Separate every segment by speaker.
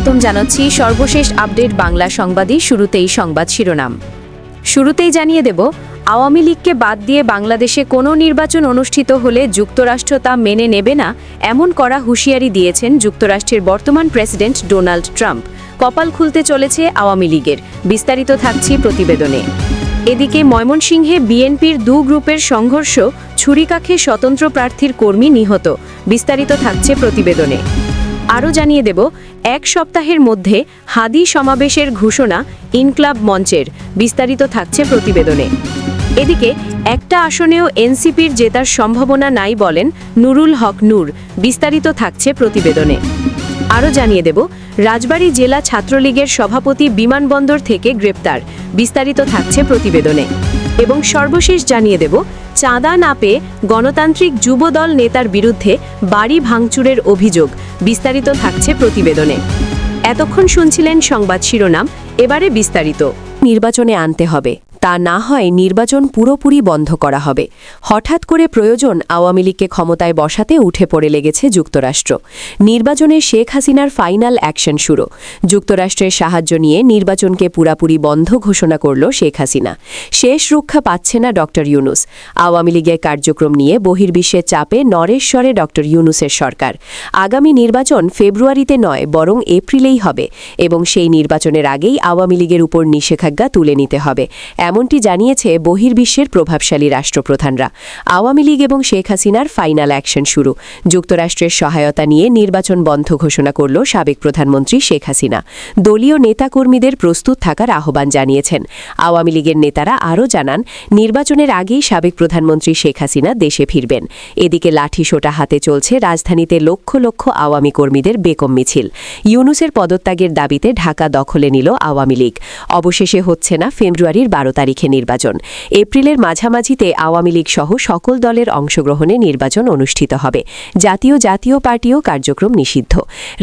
Speaker 1: স্বাগতম জানাচ্ছি সর্বশেষ আপডেট বাংলা সংবাদই শুরুতেই সংবাদ শিরোনাম। শুরুতেই জানিয়ে দেব, আওয়ামী লীগকে বাদ দিয়ে বাংলাদেশে কোনো নির্বাচন অনুষ্ঠিত হলে যুক্তরাষ্ট্র তা মেনে নেবে না এমন করা হুঁশিয়ারি দিয়েছেন যুক্তরাষ্ট্রের বর্তমান প্রেসিডেন্ট ডোনাল্ড ট্রাম্প। কপাল খুলতে চলেছে আওয়ামী লীগের। বিস্তারিত থাকছি প্রতিবেদনে। এদিকে ময়মনসিংহে বিএনপির দু গ্রুপের সংঘর্ষ ছুরিকাখে স্বতন্ত্র প্রার্থীর কর্মী নিহত। বিস্তারিত থাকছে প্রতিবেদনে। আরও জানিয়ে দেব, এক সপ্তাহের মধ্যে হাদি সমাবেশের ঘোষণা ইনক্লাব মঞ্চের, বিস্তারিত থাকছে প্রতিবেদনে। এদিকে, একটা আসনেও এনসিপির জেতার সম্ভাবনা নাই বলেন নুরুল হক নূর, বিস্তারিত থাকছে প্রতিবেদনে। আরও জানিয়ে দেব, রাজবাড়ী জেলা ছাত্রলীগের সভাপতি বিমানবন্দর থেকে গ্রেপ্তার, বিস্তারিত থাকছে প্রতিবেদনে। এবং সর্বশেষ জানিয়ে দেব চাঁদা না পেয়ে গণতান্ত্রিক যুবদল নেতার বিরুদ্ধে বাড়ি ভাঙচুরের অভিযোগ। বিস্তারিত থাকছে প্রতিবেদনে। এতক্ষণ শুনছিলেন সংবাদ শিরোনাম, এবারে বিস্তারিত। নির্বাচনে আনতে হবে। তা না হয় নির্বাচন পুরোপুরি বন্ধ করা হবে। হঠাৎ করে প্রয়োজন আওয়ামী লীগকে ক্ষমতায় বসাতে উঠে পড়ে লেগেছে যুক্তরাষ্ট্র। নির্বাচনে শেখ হাসিনার ফাইনাল অ্যাকশন শুরু। যুক্তরাষ্ট্রের সাহায্য নিয়ে নির্বাচনকে পুরাপুরি বন্ধ ঘোষণা করল শেখ হাসিনা। শেষ রক্ষা পাচ্ছে না ড. ইউনুস। আওয়ামী লীগের কার্যক্রম নিয়ে বহির্বিশ্বের চাপে নরেশ্বরে ড. ইউনুসের সরকার। আগামী নির্বাচন ফেব্রুয়ারিতে নয়, বরং এপ্রিলেই হবে এবং সেই নির্বাচনের আগেই আওয়ামী লীগের উপর নিষেধাজ্ঞা তুলে নিতে হবে। এমনটি জানিয়েছে বহির্বিশ্বের প্রভাবশালী রাষ্ট্রপ্রধানরা। আওয়ামী লীগ এবং শেখ হাসিনার ফাইনাল অ্যাকশন শুরু। যুক্তরাষ্ট্রের সহায়তা নিয়ে নির্বাচন বন্ধ ঘোষণা করল সাবেক প্রধানমন্ত্রী শেখ হাসিনা। দলীয় নেতাকর্মীদের প্রস্তুত থাকার আহ্বান জানিয়েছেন। আওয়ামী লীগের নেতারা আরও জানান, নির্বাচনের আগেই সাবেক প্রধানমন্ত্রী শেখ হাসিনা দেশে ফিরবেন। এদিকে লাঠি সোটা হাতে চলছে রাজধানীতে লক্ষ লক্ষ আওয়ামী কর্মীদের বেকম মিছিল। ইউনুসের পদত্যাগের দাবিতে ঢাকা দখলে নিল আওয়ামী লীগ। অবশেষে হচ্ছে না ফেব্রুয়ারির বারো তারিখে নির্বাচন। এপ্রিলের মাঝামাঝিতে আওয়ামী লীগ সহ সকল দলের অংশগ্রহণে নির্বাচন অনুষ্ঠিত হবে। জাতীয় জাতীয় পার্টিও কার্যক্রম নিষিদ্ধ।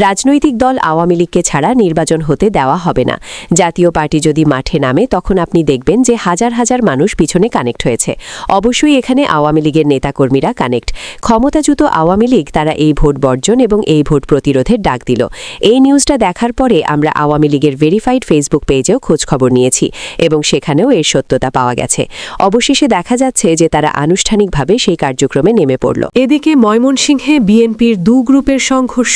Speaker 1: রাজনৈতিক দল আওয়ামী লীগকে ছাড়া নির্বাচন হতে দেওয়া হবে না। জাতীয় পার্টি যদি মাঠে নামে, তখন আপনি দেখবেন যে হাজার হাজার মানুষ পিছনে কানেক্ট হয়েছে। অবশ্যই এখানে আওয়ামী লীগের নেতাকর্মীরা কানেক্ট। ক্ষমতাচ্যুত আওয়ামী লীগ তারা এই ভোট বর্জন এবং এই ভোট প্রতিরোধের ডাক দিল। এই নিউজটা দেখার পরে আমরা আওয়ামী লীগের ভেরিফাইড ফেসবুক পেজেও খোঁজখবর নিয়েছি এবং সেখানেও এর সত্যতা পাওয়া গেছে। অবশেষে দেখা যাচ্ছে যে তারা আনুষ্ঠানিকভাবে সেই কার্যক্রমে নেমে পড়ল।
Speaker 2: এদিকে ময়মনসিংহে বিএনপির দু গ্রুপের সংঘর্ষ,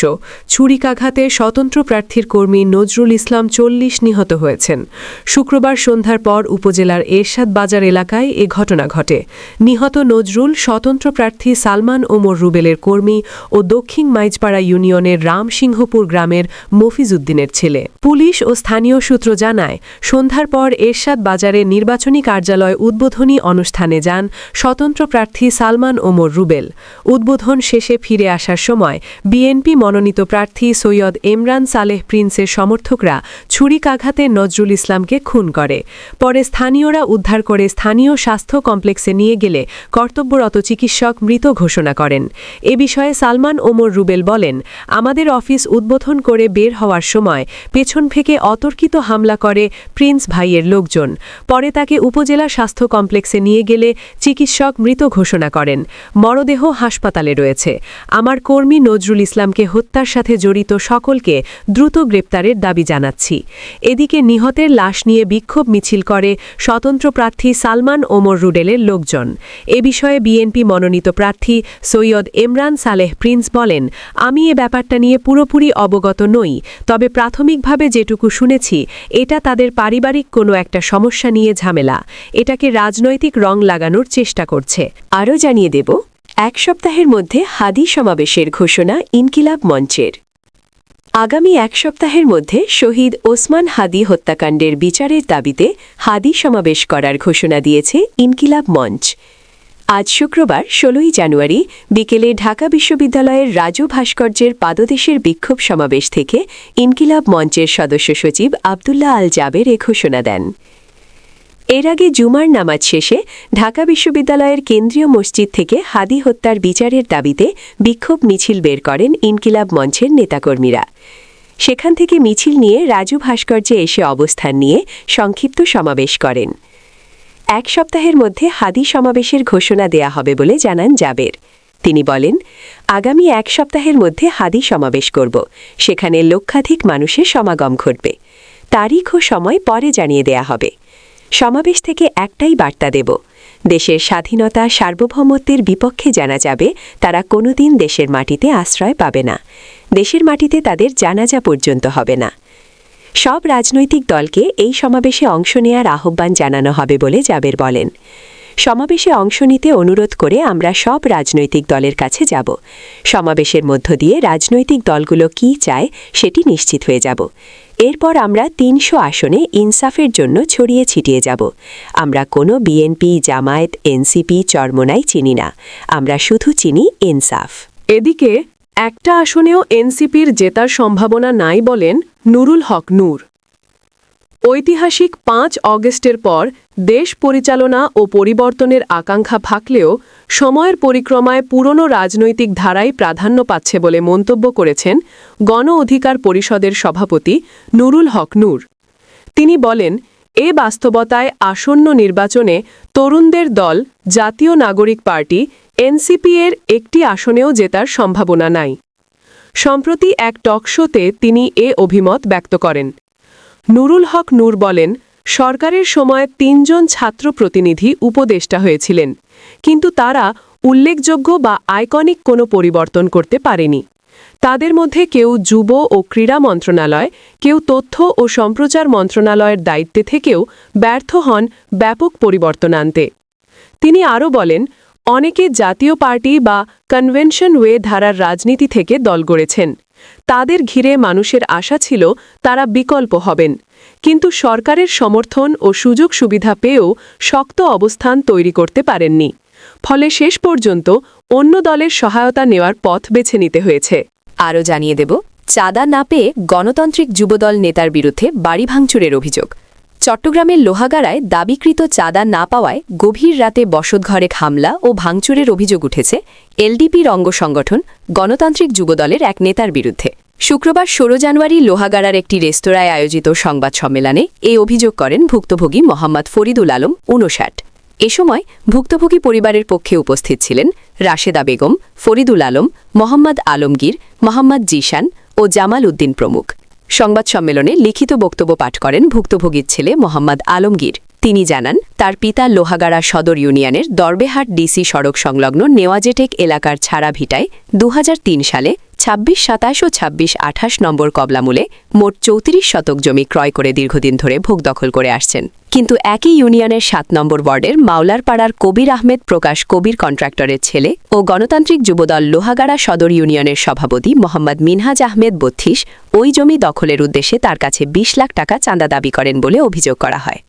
Speaker 2: ছুরিকাঘাতে স্বতন্ত্র প্রার্থীর কর্মী নজরুল ইসলাম চল্লিশ নিহত হয়েছেন। শুক্রবার সন্ধ্যার পর উপজেলার এরশাদ বাজার এলাকায় এ ঘটনা ঘটে। নিহত নজরুল স্বতন্ত্র প্রার্থী সালমান ওমর রুবেলের কর্মী ও দক্ষিণ মাইজপাড়া ইউনিয়নের রামসিংহপুর গ্রামের মফিজউদ্দিনের ছেলে। পুলিশ ও স্থানীয় সূত্র জানায়, সন্ধ্যার পর এরশাদ বাজারে নির্বাচনী কার্যালয় উদ্বোধনী অনুষ্ঠানে যান স্বতন্ত্র প্রার্থী সালমান ওমর রুবেল। উদ্বোধন শেষে ফিরে আসার সময় বিএনপি মনোনীত প্রার্থী সৈয়দ এমরান সালেহ প্রিন্সের সমর্থকরা ছুরিকাঘাতে নজরুল ইসলামকে খুন করে। পরে স্থানীয়রা উদ্ধার করে স্থানীয় স্বাস্থ্য কমপ্লেক্সে নিয়ে গেলে কর্তব্যরত চিকিৎসক মৃত ঘোষণা করেন। এ বিষয়ে সালমান ওমর রুবেল বলেন, আমাদের অফিস উদ্বোধন করে বের হওয়ার সময় পেছন থেকে অতর্কিত হামলা করে প্রিন্স ভাইয়ের লোকজন। পরে তাকে উপজেলা স্বাস্থ্য কমপ্লেক্সে নিয়ে গেলে চিকিৎসক মৃত ঘোষণা করেন। মরদেহ হাসপাতালে রয়েছে। আমার কর্মী নজরুল ইসলামকে হত্যার সাথে জড়িত সকলকে দ্রুত গ্রেপ্তারের দাবি জানাচ্ছি। এদিকে নিহতের লাশ নিয়ে বিক্ষোভ মিছিল করে স্বতন্ত্র প্রার্থী সালমান ওমর রুডেলের লোকজন। এ বিষয়ে বিএনপি মনোনীত প্রার্থী সৈয়দ এমরান সালেহ প্রিন্স বলেন, আমি এ ব্যাপারটা নিয়ে পুরোপুরি অবগত নই, তবে প্রাথমিকভাবে যেটুকু শুনেছি, এটা তাদের পারিবারিক কোনো একটা সমস্যা নিয়ে ঝামেলা। এটাকে রাজনৈতিক রং লাগানোর চেষ্টা করছে।
Speaker 1: আরও জানিয়ে দেব, এক সপ্তাহের মধ্যে হাদি সমাবেশের ঘোষণা ইনকিলাব মঞ্চের। আগামী এক সপ্তাহের মধ্যে শহীদ ওসমান হাদি হত্যাকাণ্ডের বিচারের দাবিতে হাদি সমাবেশ করার ঘোষণা দিয়েছে ইনকিলাব মঞ্চ। আজ শুক্রবার, ষোলোই জানুয়ারি, বিকেলে ঢাকা বিশ্ববিদ্যালয়ের রাজু ভাস্কর্যের পাদদেশের বিক্ষোভ সমাবেশ থেকে ইনকিলাব মঞ্চের সদস্য সচিব আবদুল্লাহ আল জাবের এ ঘোষণা দেন। এর আগে জুমার নামাজ শেষে ঢাকা বিশ্ববিদ্যালয়ের কেন্দ্রীয় মসজিদ থেকে হাদি হত্যার বিচারের দাবিতে বিক্ষোভ মিছিল বের করেন ইনকিলাব মঞ্চের নেতাকর্মীরা। সেখান থেকে মিছিল নিয়ে রাজু ভাস্কর্যে এসে অবস্থান নিয়ে সংক্ষিপ্ত সমাবেশ করেন। এক সপ্তাহের মধ্যে হাদি সমাবেশের ঘোষণা দেয়া হবে বলে জানান জাবের।
Speaker 3: তিনি বলেন, আগামী এক সপ্তাহের মধ্যে হাদি সমাবেশ করব। সেখানে লক্ষাধিক মানুষের সমাগম ঘটবে। তারিখ ও সময় পরে জানিয়ে দেয়া হবে। সমাবেশ থেকে একটাই বার্তা দেব। দেশের স্বাধীনতা সার্বভৌমত্বের বিপক্ষে জানা যাবে, তারা কোনোদিন দেশের মাটিতে আশ্রয় পাবে না। দেশের মাটিতে তাদের জানাজা পর্যন্ত হবে না। সব রাজনৈতিক দলকে এই সমাবেশে অংশ নেয়ার আহ্বান জানানো হবে বলে জাবের বলেন। সমাবেশে অংশ নিতে অনুরোধ করে আমরা সব রাজনৈতিক দলের কাছে যাব। সমাবেশের মধ্য দিয়ে রাজনৈতিক দলগুলো কি চায় সেটি নিশ্চিত হয়ে যাব। এরপর আমরা তিনশো আসনে ইনসাফের জন্য ছড়িয়ে ছিটিয়ে যাব। আমরা কোনো বিএনপি, জামায়াত, এনসিপি, চরমোনাই চিনি না। আমরা শুধু চিনি ইনসাফ।
Speaker 2: এদিকে একটা আসনেও এনসিপির জেতার সম্ভাবনা নাই বলেন নুরুল হক নূর। ঐতিহাসিক পাঁচ অগস্টের পর দেশ পরিচালনা ও পরিবর্তনের আকাঙ্ক্ষা থাকলেও সময়ের পরিক্রমায় পুরনো রাজনৈতিক ধারাই প্রাধান্য পাচ্ছে বলে মন্তব্য করেছেন গণ অধিকার পরিষদের সভাপতি নুরুল হক নূর। তিনি বলেন, এ বাস্তবতায় আসন্ন নির্বাচনে তরুণদের দল, জাতীয় নাগরিক পার্টি, এনসিপি এর একটি আসনেও জেতার সম্ভাবনা নাই। সম্প্রতি এক টকশোতে তিনি এ অভিমত ব্যক্ত করেন। নুরুল হক নূর বলেন, সরকারের সময় তিনজন ছাত্র প্রতিনিধি উপদেষ্টা হয়েছিলেন, কিন্তু তারা উল্লেখযোগ্য বা আইকনিক কোনো পরিবর্তন করতে পারেনি। তাদের মধ্যে কেউ যুব ও ক্রীড়া মন্ত্রণালয়, কেউ তথ্য ও সম্প্রচার মন্ত্রণালয়ের দায়িত্বে থেকেও ব্যর্থ হন ব্যাপক পরিবর্তন আনতে। তিনি আরও বলেন, অনেকে জাতীয় পার্টি বা কনভেনশন ওয়ে ধারার রাজনীতি থেকে দল গড়েছেন। তাদের ঘিরে মানুষের আশা ছিল তারা বিকল্প হবেন। কিন্তু সরকারের সমর্থন ও সুযোগ সুবিধা পেয়েও শক্ত অবস্থান তৈরি করতে পারেননি। ফলে শেষ পর্যন্ত অন্য দলের সহায়তা নেওয়ার পথ বেছে নিতে হয়েছে।
Speaker 1: আরও জানিয়ে দেব, চাঁদা না পেয়ে গণতান্ত্রিক যুবদল নেতার বিরুদ্ধে বাড়ি ভাঙচুরের অভিযোগ। চট্টগ্রামের লোহাগাড়ায় দাবিকৃত চাঁদা না পাওয়ায় গভীর রাতে বসতঘরে হামলা ও ভাঙচুরের অভিযোগ উঠেছে এলডিপির অঙ্গ সংগঠন গণতান্ত্রিক যুবদলের এক নেতার বিরুদ্ধে। শুক্রবার ষোলো জানুয়ারি লোহাগাড়ার একটি রেস্তোরাঁয় আয়োজিত সংবাদ সম্মেলনে এই অভিযোগ করেন ভুক্তভোগী মোহাম্মদ ফরিদুল আলম উনষাট এ সময় ভুক্তভোগী পরিবারের পক্ষে উপস্থিত ছিলেন রাশেদা বেগম, ফরিদুল আলম, মোহাম্মদ আলমগীর, মোহাম্মদ জিশান ও জামাল উদ্দিন প্রমুখ। সংবাদ সম্মেলনে লিখিত বক্তব্য পাঠ করেন ভুক্তভোগীর ছেলে মোহাম্মদ আলমগীর। তিনি জানান, তার পিতা লোহাগাড়া সদর ইউনিয়নের দরবেহাট ডিসি সড়ক সংলগ্ন নেওয়াজেটেক এলাকার ছাড়া ভিটায় দু হাজার তিন সালে ছাব্বিশ, সাতাশ ও ছাব্বিশ, আঠাশ নম্বর কবলামূলে মোট চৌত্রিশ শতক জমি ক্রয় করে দীর্ঘদিন ধরে ভোগ দখল করে আসছেন। কিন্তু একই ইউনিয়নের সাত নম্বর ওয়ার্ডের মাওলারপাড়ার কবির আহমেদ প্রকাশ কবির কন্ট্রাক্টরের ছেলে ও গণতান্ত্রিক যুবদল লোহাগাড়া সদর ইউনিয়নের সভাপতি মোহাম্মদ মিনহাজ আহমেদ বত্রিশ ওই জমি দখলের উদ্দেশ্যে তার কাছে ২০ লাখ টাকা চাঁদা দাবি করেন বলে অভিযোগ করা হয়।